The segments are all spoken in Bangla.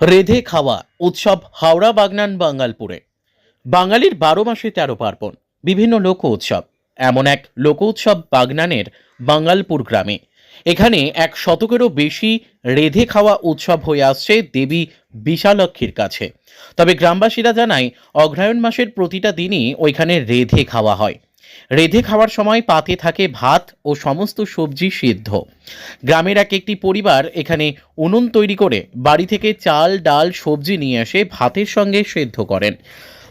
রেধে খাওয়া উৎসব হাওড়া বাগনান বাঙ্গালপুরে বাঙালির বারো মাসে তেরো পার্বণ, বিভিন্ন লোক উৎসব। এমন এক লোক উৎসব বাগনানের বাঙ্গালপুর গ্রামে। এখানে এক শতকেরও বেশি রেধে খাওয়া উৎসব হয়ে আসছে দেবী বিশালক্ষীর কাছে। তবে গ্রামবাসীরা জানায় অগ্রায়ণ মাসের প্রতিটা দিনই ওইখানে রেধে খাওয়া হয়। রেধে খাওয়ার সময় পাতে থাকে ভাত ও সমস্ত সবজি সিদ্ধ। গ্রামের এক একটি পরিবার এখানে উনুন তৈরি করে বাড়ি থেকে চাল, ডাল, সবজি নিয়ে এসে ভাতের সঙ্গে সেদ্ধ করেন।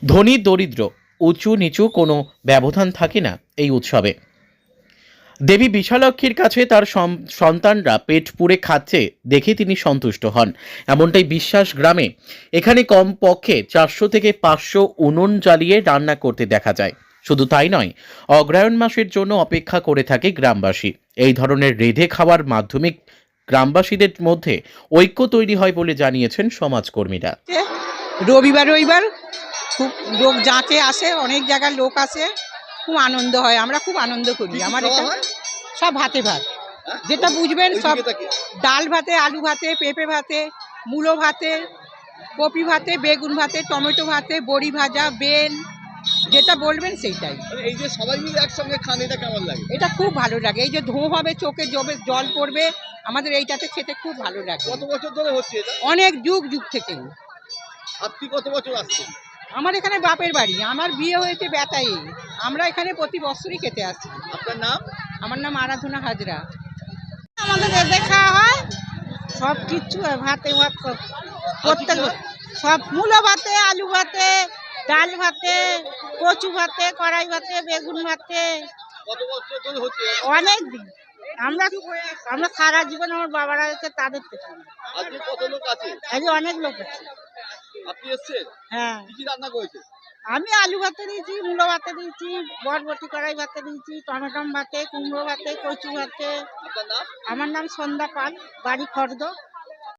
ধনী, দরিদ্র, উঁচু নিচু কোনো ব্যবধান থাকে না এই উৎসবে। দেবী বিশালক্ষীর কাছে তার সন্তানরা পেট পুড়ে খাচ্ছে দেখে তিনি সন্তুষ্ট হন। এমনটাই বিশ্বাস গ্রামে। এখানে কম পক্ষে চারশো থেকে পাঁচশো উনুন জ্বালিয়ে রান্না করতে দেখা যায়। শুধু তাই নয় অগ্রায়ণ মাসের জন্য অপেক্ষা করে থাকে গ্রামবাসী। এই ধরনের রেধে খাওয়ার মাধ্যমে গ্রামবাসীদের মধ্যে ঐক্য তৈরি হয় বলে জানিয়েছেন সমাজকর্মীরা। রবিবার রবিবার খুব লোক যাকে আসে অনেক জায়গার লোক আসে খুব আনন্দ হয়। আমরা খুব আনন্দ করি। আমার এটা সব ভাতে ভাত। যেটা বুঝবেন সব ডাল ভাতে আলু ভাতে পেঁপে ভাতে মূলো ভাতে কপি ভাতে বেগুন ভাতে টমেটো ভাতে বড়ি ভাজা বেল যেটা বলবেন সেইটাই। মানে এই যে সবাই মিলে একসঙ্গে খান এটা কেমন লাগে? এটা খুব ভালো লাগে। এই যে ধোঁ হবে চোখে জবে জল পড়বে আমাদের এইটাতে খেতে খুব ভালো লাগে। কত বছর ধরে হচ্ছে এটা? অনেক যুগ যুগ থেকে। আপনি কত বছর আসছেন? আমার এখানে বাপের বাড়ি। আমার বিয়ে হয়েছে বেতাই আমরা এখানে প্রতি বছরই খেতে আসি। আপনার নাম? আমার নাম আরাধনা হাজরা। আমাদের এদের খাওয়া হয় সব কিছু ভাতে ভাত প্রত্যেক সব মূলো ভাতে আলু ভাতে ডাল ভাতে কচু ভাতে কড়াই ভাতে বেগুন ভাতে? অনেক দিন। আমরা আমরা সারা জীবন আমার বাবারা আছে তাদের থেকে আজ অনেক লোক আছে। হ্যাঁ। আমি আলু ভাতে দিয়েছি মূলো ভাতে দিয়েছি বরবটি কড়াই ভাতে দিয়েছি টমেটম ভাতে কুমড়ো ভাতে কচু ভাতে। আমার নাম সন্ধ্যা পাল বাড়ি খর্দ।